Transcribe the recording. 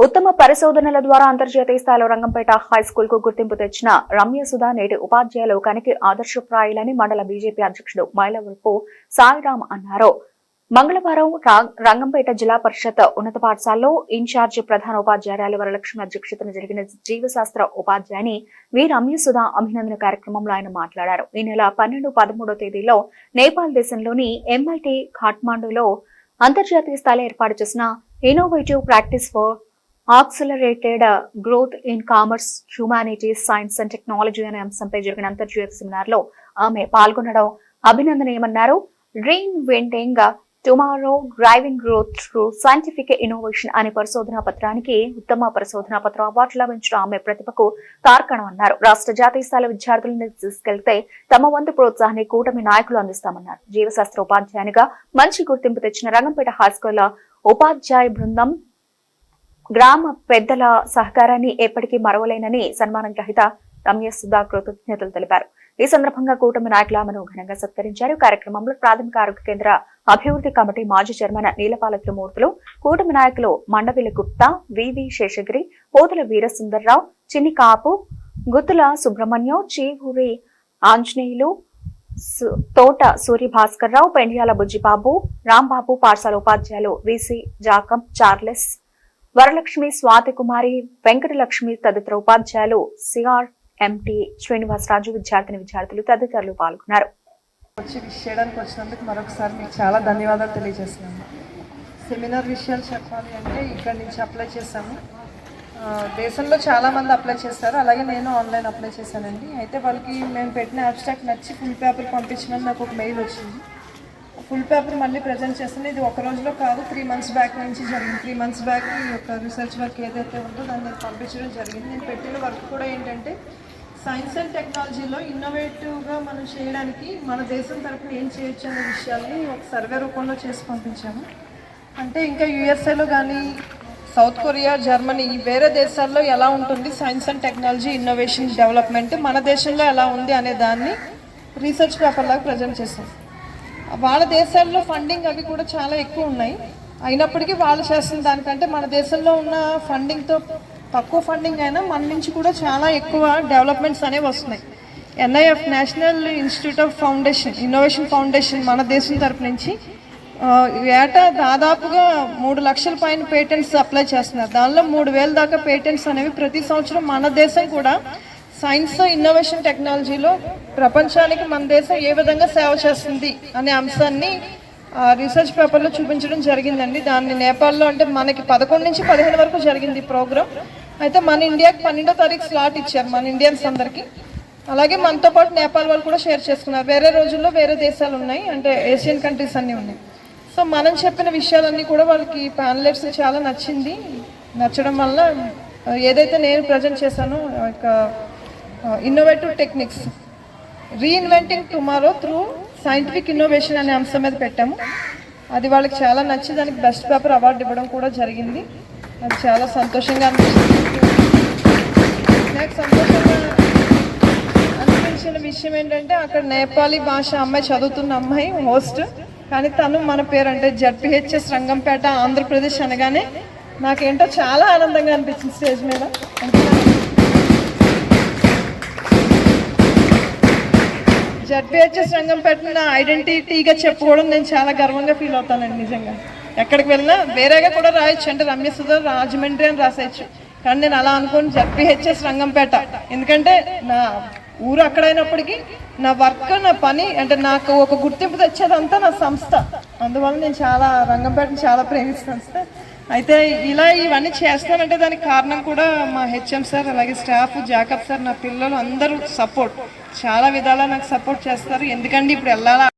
ఉత్తమ పరిశోధనల ద్వారా అంతర్జాతీయ స్థాయిలో రంగంపేట హై స్కూల్కు గుర్తింపు తెచ్చిన రమ్య సుధా నేటి ఉపాధ్యాయ లోకానికి ఆదర్శప్రాయులని మండల బీజేపీ అధ్యక్షుడు మైలవరపు సాయిరామ్ అన్నారు. మంగళవారం రంగంపేట జిల్లా పరిషత్ ఉన్నత పాఠశాలలో ఇన్ఛార్జ్ ప్రధాన ఉపాధ్యాయురాలు వరలక్ష్మి అధ్యక్షతన జరిగిన జీవశాస్త్ర ఉపాధ్యాయుని వి. రమ్య సుధా అభినందన కార్యక్రమంలో ఆయన మాట్లాడారు. ఈ నెల పన్నెండు పదమూడో తేదీలో నేపాల్ దేశంలోని ఎంఐటి ఖాట్మాండులో అంతర్జాతీయ స్థాయిలో ఏర్పాటు చేసిన innovative practice for accelerated growth in commerce humanities science and technology అనే అంశంపై జరిగిన అంతర్జాతీయ సెమినార్లో ఆమె పాల్గొనడం అభినందనీయమన్నారు. Reinventing tomorrow driving growth through scientific innovation అనే పరిశోధనా పత్రానికి ఉత్తమ పరిశోధనా పత్రం అవార్డు లభించిన ఆమె ప్రతిభకు తార్కణం అన్నారు. రాష్ట్ర జాతీయ స్థాయి విద్యార్థులను తీసుకెళ్తే తమ వంతు ప్రోత్సాహాన్ని కూటమి నాయకులు అందిస్తామన్నారు. జీవశాస్త్ర ఉపాధ్యాయునిగా మంచి గుర్తింపు తెచ్చిన రంగంపేట హైస్కూల్ uh, ఉపాధ్యాయ బృందం గ్రామ పెద్దల సహకారాన్ని ఎప్పటికీ మరవలేనని సన్మానం గ్రహీత రమ్య సుధా కృతజ్ఞతలు తెలిపారు. ఈ సందర్భంగా కూటమి నాయకులు ఆమెను ఘనంగా సత్కరించారు. కార్యక్రమంలో ప్రాథమిక ఆరోగ్య కేంద్ర అభివృద్ధి కమిటీ మాజీ చైర్మన్ నీలపాల త్రిమూర్తులు కూటమి నాయకులు మండవిలి గుప్తా వివి శేషగిరి పోతుల వీరసుందర్రావు చిన్ని కాపు గుత్తుల సుబ్రహ్మణ్యం చీవూరి ఆంజనేయులు తోట సూర్య భాస్కర్ రావు పెండియాల బుజ్జిబాబు రాంబాబు పాఠశాల ఉపాధ్యాయులు విసి జాకం చార్లెస్ వరలక్ష్మి స్వాతి కుమారి వెంకటలక్ష్మి తదితర ఉపాధ్యాయులు సిఆర్ ఎంటి శ్రీనివాసరాజు విద్యార్థిని విద్యార్థులు తదితరులు పాల్గొన్నారు. వచ్చి విషయడానికి వచ్చినందుకు మరొకసారి మీకు చాలా ధన్యవాదాలు తెలియజేస్తున్నాను. సెమినార్ విషయాలు చెప్పాలి అంటే ఇక్కడ నుంచి అప్లై చేశాము. దేశంలో చాలామంది అప్లై చేస్తారు. అలాగే నేను ఆన్లైన్ అప్లై చేశానండి. అయితే వాళ్ళకి మేము పెట్టిన అబ్స్ట్రాక్ట్ నచ్చి ఫుల్ పేపర్ పంపించమని నాకు ఒక మెయిల్ వచ్చింది. ఫుల్ పేపర్ మళ్ళీ ప్రజెంట్ చేస్తాను ఇది ఒక రోజులో కాదు త్రీ మంత్స్ బ్యాక్ నుంచి జరిగింది. త్రీ మంత్స్ బ్యాక్ ఈ యొక్క రీసెర్చ్ వర్క్ ఏదైతే ఉందో దాన్ని నేను పంపించడం జరిగింది. నేను పెట్టిన వర్క్ కూడా ఏంటంటే సైన్స్ అండ్ టెక్నాలజీలో ఇన్నోవేటివ్గా మనం చేయడానికి మన దేశం తరపున ఏం చేయొచ్చు అనే విషయాల్ని ఒక సర్వే రూపంలో చేసి పంపించాము. అంటే ఇంకా యుఎస్ఏలో కానీ సౌత్ కొరియా జర్మనీ ఈ వేరే దేశాల్లో ఎలా ఉంటుంది? Science and technology innovation development మన దేశంలో ఎలా ఉంది అనే దాన్ని రీసెర్చ్ పేపర్ లాగా ప్రజెంట్ చేసాం వాళ్ళ దేశాల్లో ఫండింగ్ అవి కూడా చాలా ఎక్కువ ఉన్నాయి. అయినప్పటికీ వాళ్ళు చేస్తున్న దానికంటే మన దేశంలో ఉన్న ఫండింగ్తో తక్కువ ఫండింగ్ అయినా మన నుంచి కూడా చాలా ఎక్కువ డెవలప్మెంట్స్ అనేవి వస్తున్నాయి. NIF national institute of foundation innovation foundation మన దేశం తరపు నుంచి ఏటా దాదాపుగా మూడు లక్షల పైన పేటెంట్స్ అప్లై చేస్తున్నారు. దానిలో మూడు వేల దాకా పేటెంట్స్ అనేవి ప్రతి సంవత్సరం మన దేశం కూడా సైన్స్ ఇన్నోవేషన్ టెక్నాలజీలో ప్రపంచానికి మన దేశం ఏ విధంగా సేవ చేస్తుంది అనే అంశాన్ని ఆ, రీసెర్చ్ పేపర్లో చూపించడం జరిగిందండి. దాన్ని నేపాల్లో అంటే మనకి పదకొండు నుంచి పదిహేను వరకు జరిగింది ప్రోగ్రామ్ అయితే మన ఇండియాకి పన్నెండో తారీఖు స్లాట్ ఇచ్చారు మన ఇండియన్స్ అందరికీ. అలాగే మనతో పాటు నేపాల్ వాళ్ళు కూడా షేర్ చేసుకున్నారు. వేరే రోజుల్లో వేరే దేశాలు ఉన్నాయి అంటే ఏషియన్ కంట్రీస్ అన్నీ ఉన్నాయి. సో మనం చెప్పిన విషయాలన్నీ కూడా వాళ్ళకి ప్యానలెట్స్ చాలా నచ్చింది. నచ్చడం వల్ల ఏదైతే నేను ప్రజెంట్ చేశానో innovative techniques reinventing tomorrow through scientific innovation అనే అంశం మీద పెట్టాము. అది వాళ్ళకి చాలా నచ్చి దానికి బెస్ట్ పేపర్ అవార్డు ఇవ్వడం కూడా జరిగింది. అది చాలా సంతోషంగా అనిపించింది నాకు సంతోషంగా అనిపించిన విషయం ఏంటంటే అక్కడ నేపాలీ భాష అమ్మాయి చదువుతున్న అమ్మాయి హోస్ట్ కానీ తను మన పేరు అంటే జడ్పిహెచ్ఎస్ రంగంపేట ఆంధ్రప్రదేశ్ అనగానే నాకేంటో చాలా ఆనందంగా అనిపించింది స్టేజ్ మీద. జడ్పిహెచ్ఎస్ రంగంపేట నా ఐడెంటిటీగా చెప్పుకోవడం నేను చాలా గర్వంగా ఫీల్ అవుతానండి నిజంగా. ఎక్కడికి వెళ్ళినా వేరేగా కూడా రాయొచ్చు. అంటే రమ్య రాజమండ్రి అని రాసేయచ్చు. కానీ నేను అలా అనుకోను. Z P H S Rangampet. ఎందుకంటే నా ఊరు అక్కడైనప్పటికీ నా వర్క్ నా పని అంటే నాకు ఒక గుర్తింపు తెచ్చేదంతా నా సంస్థ. అందువల్ల నేను చాలా రంగంపేటని చాలా ప్రేమిస్తాను సార్. అయితే ఇలా ఇవన్నీ చేస్తానంటే దానికి కారణం కూడా మా హెచ్ఎం సార్ అలాగే స్టాఫ్ జాకబ్ సార్ నా పిల్లలు అందరూ సపోర్ట్. చాలా విధాలా నాకు సపోర్ట్ చేస్తారు. ఎందుకంటే ఇప్పుడు వెళ్ళాలా?